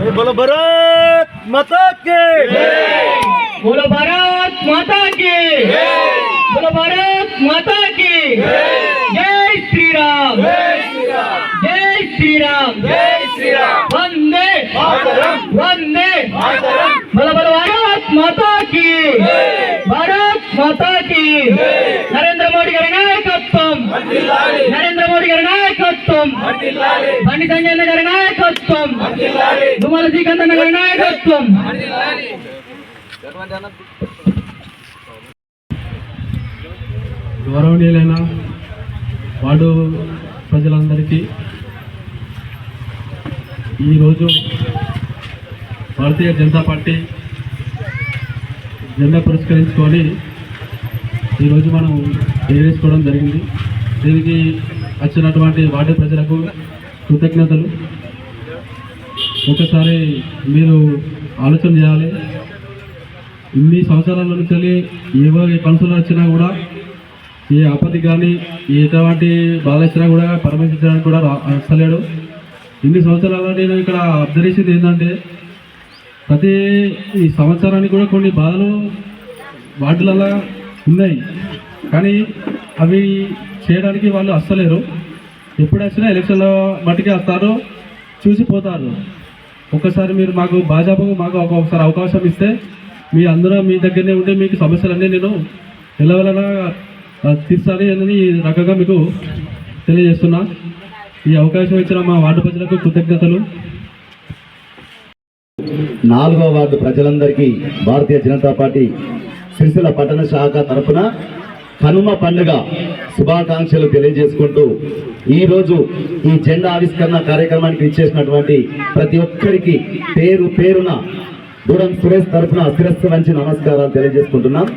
बोलो भारत माता के बोलो भारत माता के बोलो भारत माता की जय श्री राम जय श्री राम जय श्री राम वंदे वंदे बोलो बोलो भारत माता की भारत माता की नरेंद्र मोदी गारी नायकत्व नरेंद्र मोदी गारी नायक నాయకత్వం. బండి సంజయ్ గారి నాయకత్వం దుమ్మల శ్రీకాంత్ గారి నాయకత్వం గౌరవనీయులైన వార్డు ప్రజలందరికీ ఈరోజు భారతీయ జనతా పార్టీ జెండా పురస్కరించుకొని ఈరోజు మనం వేసుకోవడం జరిగింది. దీనికి వచ్చినటువంటి వార్డు ప్రజలకు కృతజ్ఞతలు. ఒకసారి మీరు ఆలోచన చేయాలి. ఇన్ని సంవత్సరాల నుంచి ఏవో ఎవరి కన్సులు వచ్చినా కూడా ఏ ఆపత్తి కానీ ఎటువంటి బాధ వచ్చినా కూడా పరామర్శించడానికి కూడా రా- వస్తలేడు. ఇన్ని సంవత్సరాల్లో నేను ఇక్కడ అబ్జర్వ్ ఏంటంటే ప్రతి ఈ సంవత్సరానికి కూడా కొన్ని బాధలు వార్డులలో ఉన్నాయి. కానీ అవి చేయడానికి వాళ్ళు అస్తలేరు ఎప్పుడు వచ్చినా ఎలక్షన్లో మట్టుకే వస్తారు చూసిపోతారు ఒక్కసారి మీరు మాకు భాజపాకు మాకు ఒకసారి అవకాశం ఇస్తే మీ అందరూ మీ దగ్గరనే ఉంటే మీకు సమస్యలన్నీ నేను ఎలవలన తీర్చాలి అని ఈ రకంగా మీకు తెలియజేస్తున్నా. ఈ అవకాశం ఇచ్చిన మా వార్డు ప్రజలకు కృతజ్ఞతలు. నాలుగో వార్డు ప్రజలందరికీ భారతీయ జనతా పార్టీ సిరిసిల్ల పట్టణ శాఖ తరఫున హనుమ పండుగ శుభాకాంక్షలు తెలియజేసుకుంటూ ఈరోజు ఈ జెండా ఆవిష్కరణ కార్యక్రమానికి ఇచ్చేసినటువంటి ప్రతి ఒక్కరికి పేరు పేరున దూరం సురేష్ తరఫున శిరస్సు వంచి నమస్కారాలు తెలియజేసుకుంటున్నాం.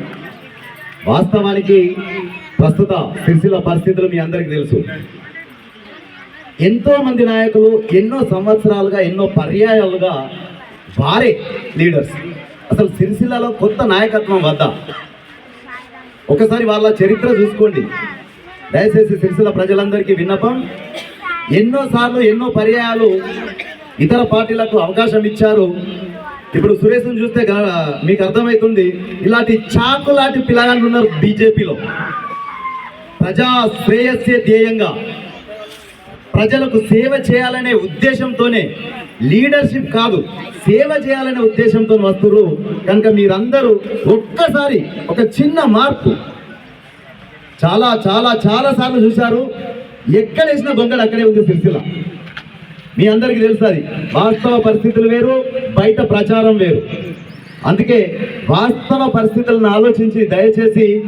వాస్తవానికి ప్రస్తుత సిరిసిల్ల పరిస్థితులు మీ అందరికీ తెలుసు. ఎంతో మంది నాయకులు ఎన్నో సంవత్సరాలుగా ఎన్నో పర్యాయాలుగా వారే లీడర్స్. అసలు సిరిసిల్లలో కొత్త నాయకత్వం వద్ద? ఒకసారి వాళ్ళ చరిత్ర చూసుకోండి. దయచేసి సిరిసిల్ల ప్రజలందరికీ విన్నపం. ఎన్నోసార్లు ఎన్నో పర్యాయాలు ఇతర పార్టీలకు అవకాశం ఇచ్చారు. ఇప్పుడు సురేష్ను చూస్తే మీకు అర్థమవుతుంది ఇలాంటి చాకు లాంటి పిల్లగాళ్ళు ఉన్నారు బీజేపీలో. ప్రజా శ్రేయస్సే ధ్యేయంగా. ప్రజలకు సేవ చేయాలనే ఉద్దేశంతోనే లీడర్షిప్ కాదు సేవ చేయాలనే ఉద్దేశంతో వస్తున్నారు కనుక మీరందరూ ఒక్కసారి ఒక చిన్న మార్పు. చాలా చాలా చాలా సార్లు చూశారు. ఎక్కడ వేసిన గొంగడు అక్కడే ఉంది సిరిసిల మీ అందరికీ తెలుస్తుంది వాస్తవ పరిస్థితులు వేరు బయట ప్రచారం వేరు. అందుకే వాస్తవ పరిస్థితులను ఆలోచించి దయచేసి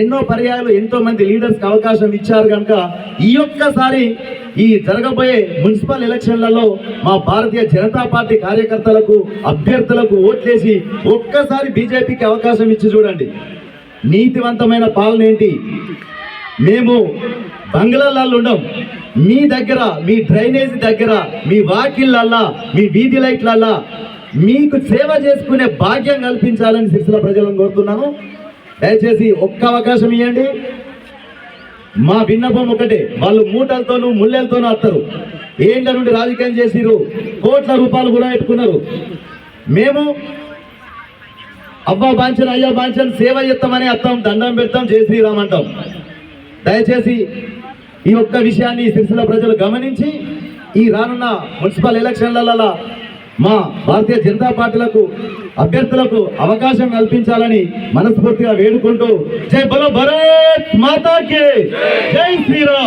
ఎన్నో పర్యాయాలు ఎంతో మంది లీడర్స్కి అవకాశం ఇచ్చారు కనుక ఈ ఒక్కసారి ఈ జరగబోయే మున్సిపల్ ఎలక్షన్లలో మా భారతీయ జనతా పార్టీ కార్యకర్తలకు అభ్యర్థులకు ఓట్లేసి ఒక్కసారి బీజేపీకి అవకాశం ఇచ్చి చూడండి. నీతివంతమైన పాలన ఏంటి? మేము బంగ్లాలలో ఉండం. మీ దగ్గర మీ డ్రైనేజ్ దగ్గర మీ వాకిళ్ళల్లా మీ వీధి లైట్లల్లా మీకు సేవ చేసుకునే భాగ్యం కల్పించాలని శిక్షల ప్రజలను కోరుతున్నాను. దయచేసి ఒక్క అవకాశం ఇవ్వండి మా విన్నపం ఒకటే వాళ్ళు మూటలతోనూ ముళ్ళెలతోనూ వస్తారు ఏంట నుండి రాజకీయం చేసిరు కోట్ల రూపాయలు కూడా పెట్టుకున్నారు. మేము అబ్బా బాంఛన్ అయ్యా బాంఛన్ సేవ చేస్తామని అత్తాం దండం పెడతాం జయ శ్రీరామ్ అంటాం. దయచేసి ఈ ఒక్క విషయాన్ని సిరిసిల్ల ప్రజలు గమనించి ఈ రానున్న మున్సిపల్ ఎలక్షన్లలో మా భారతీయ జనతా పార్టీలకు అభ్యర్థులకు అవకాశం కల్పించాలని మనస్ఫూర్తిగా వేడుకుంటూ జై బలో భరత్ మాతాకి జై శ్రీరామ్.